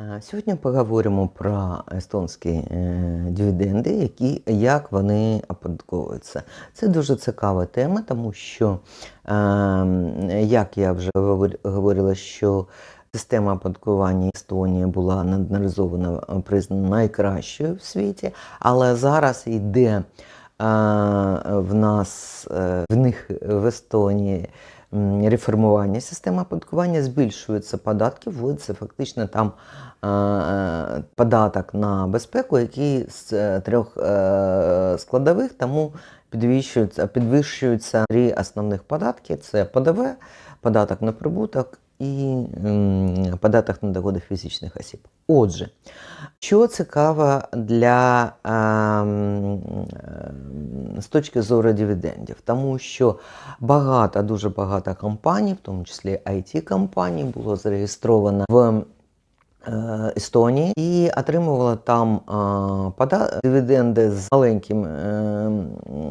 Е, Сьогодні поговоримо про естонські е, дивіденди, які, як вони оподатковуються. Це дуже цікава тема, тому що, е, як я вже говорила, що система оподаткування Естонії була неодноразово признана найкращою в світі, але зараз йде в нас е, в них в Естонії реформування системи оподаткування, збільшуються податки, вводиться фактично там е, е, податок на безпеку, який з е, трьох е, складових, тому підвищуються, підвищуються три основних податки: це ПДВ, податок на прибуток і податок на доходи фізичних осіб. Отже, що цікаво для з точки зору дивідендів, тому що багато, дуже багато компаній, в тому числі it компаній було зареєстровано в Естонії і отримувала там е, пода- дивіденди з маленьким е,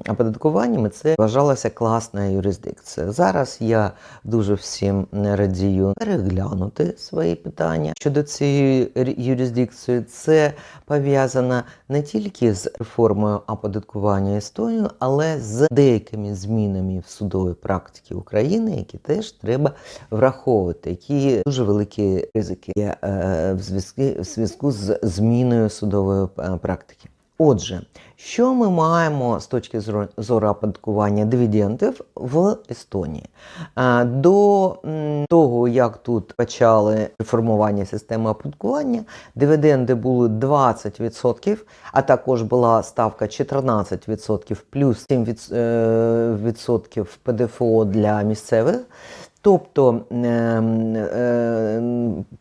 оподаткуванням. Це вважалася класна юрисдикція. Зараз я дуже всім радію переглянути свої питання щодо цієї юрисдикції. Це пов'язано не тільки з реформою оподаткування Естонії, але з деякими змінами в судовій практиці України, які теж треба враховувати, які дуже великі ризики є е, в зв'язку, з зміною судової е, практики. Отже, що ми маємо з точки зору- оподаткування дивідендів в Естонії? Е, До того, як тут почали реформування системи оподаткування, дивіденди були 20%, а також була ставка 14% плюс 7% е, ПДФО для місцевих. Тобто е,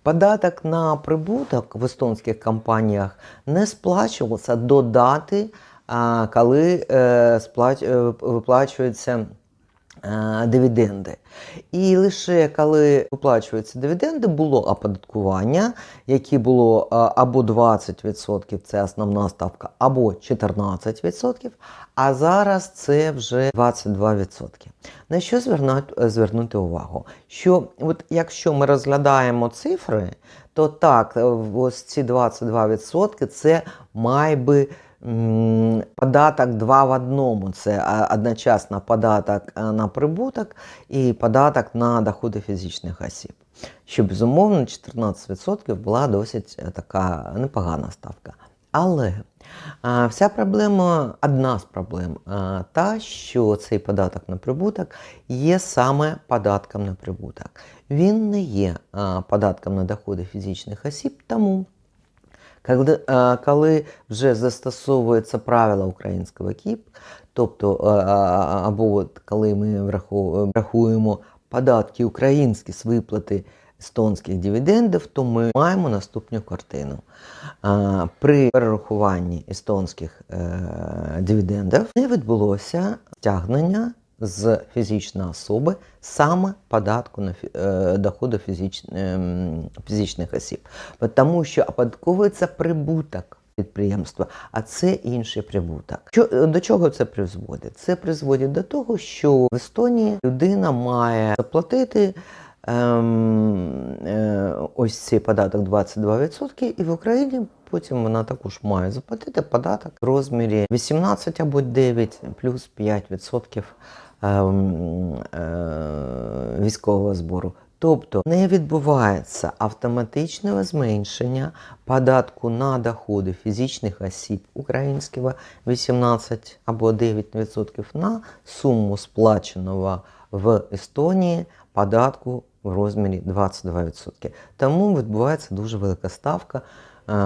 податок на прибуток в естонських компаніях не сплачувався. До дати, коли е, дивіденди. І лише коли виплачуються дивіденди, було оподаткування, яке було е, або 20%, це основна ставка, або 14%, а зараз це вже 22%. На що звернути, звернути увагу? Що от якщо ми розглядаємо цифри, то так, е, ось ці 22% це майби м, податок два в одному. Це одночасно податок е, на прибуток і податок на доходи фізичних осіб. Що, безумовно, 14% була досить е, така непогана ставка. Але вся проблема, одна з проблем, та, що цей податок на прибуток є саме податком на прибуток. Він не є податком на доходи фізичних осіб, тому коли, коли вже застосовується правила українського КІП, тобто а, а, або от коли ми врахуємо податки українські з виплати естонських дивідендів, то ми маємо наступну картину. При перерахуванні естонських е, дивідендів не відбулося стягнення з фізичної особи саме податку на е, доходи фізич, ем, фізичних осіб, тому що оподатковується прибуток підприємства, а це інший прибуток. Що, до чого це призводить? Це призводить до того, що в Естонії людина має заплатити ем, е, ось цей податок 22%, і в Україні потім вона також має заплатити податок в розмірі 18 або 9 плюс 5% ем, е, військового збору. Тобто не відбувається автоматичного зменшення податку на доходи фізичних осіб українського 18 або 9% на суму сплаченого в Естонії податку в розмірі 22%. Тому відбувається дуже велика ставка.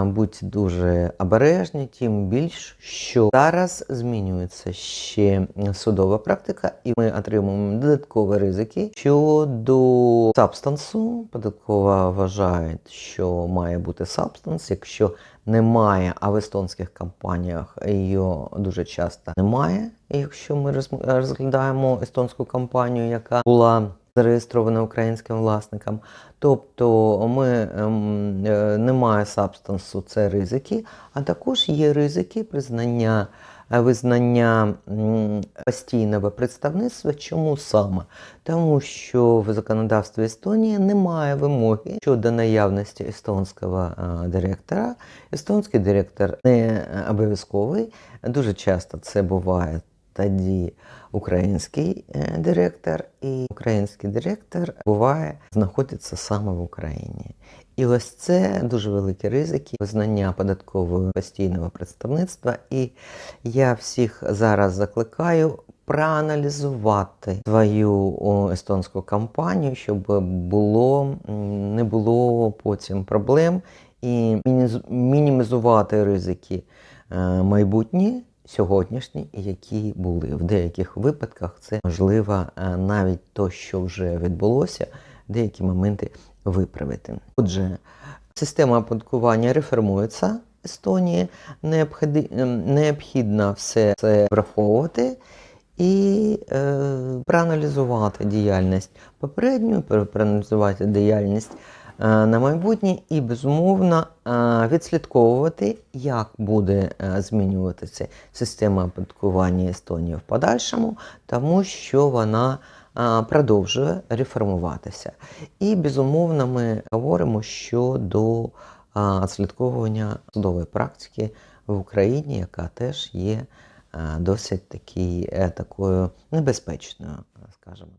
Будьте дуже обережні, тим більш, що зараз змінюється ще судова практика, і ми отримуємо додаткові ризики щодо сабстансу. Податкова вважає, що має бути сабстанс. Якщо немає, а в естонських компаніях його дуже часто немає. Якщо ми роз- розглядаємо естонську компанію, яка була зареєстрована українським власником, тобто ми ем, е, немає сабстансу, це ризики, а також є ризики признання е, визнання постійного представництва. Чому саме? Тому що в законодавстві Естонії немає вимоги щодо наявності естонського е, директора. Естонський директор не обов'язковий. Дуже часто це буває тоді український е, директор, і український директор буває знаходиться саме в Україні. І ось це дуже великі ризики визнання податкового постійного представництва. І я всіх зараз закликаю проаналізувати свою естонську кампанію, щоб було, не було потім проблем і мінімізувати ризики е, майбутні, сьогоднішні, які були. В деяких випадках це можливо е, навіть то, що вже відбулося, деякі моменти виправити. Отже, система оподаткування реформується Естонії, ем, необхідно все це враховувати. І е, проаналізувати діяльність попередню, пер- проаналізувати діяльність на майбутнє і, безумовно, е, відслідковувати, як буде е, змінюватися система оподаткування Естонії в подальшому, тому що вона е, продовжує реформуватися. І, безумовно, ми говоримо щодо е, відслідковування судової практики в Україні, яка теж є е, досить такий, е, такою небезпечною, скажімо.